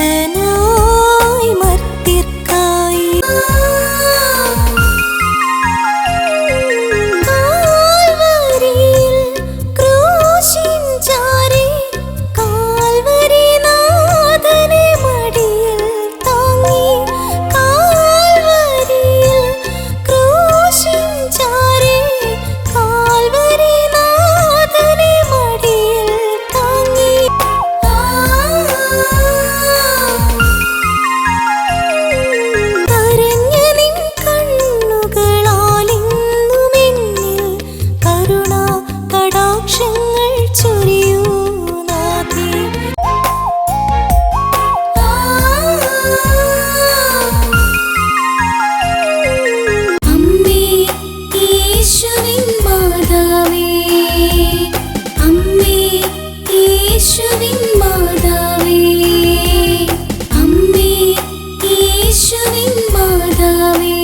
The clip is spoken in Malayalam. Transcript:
And സാക്ഷ്യങ്ങൾ ചൊരിയൂ നാഥേ. അമ്മേ യേശുവിൻ മാതാവേ. അമ്മേ യേശുവിൻ മാതാവേ. അമ്മേ യേശുവിൻ മാതാവേ.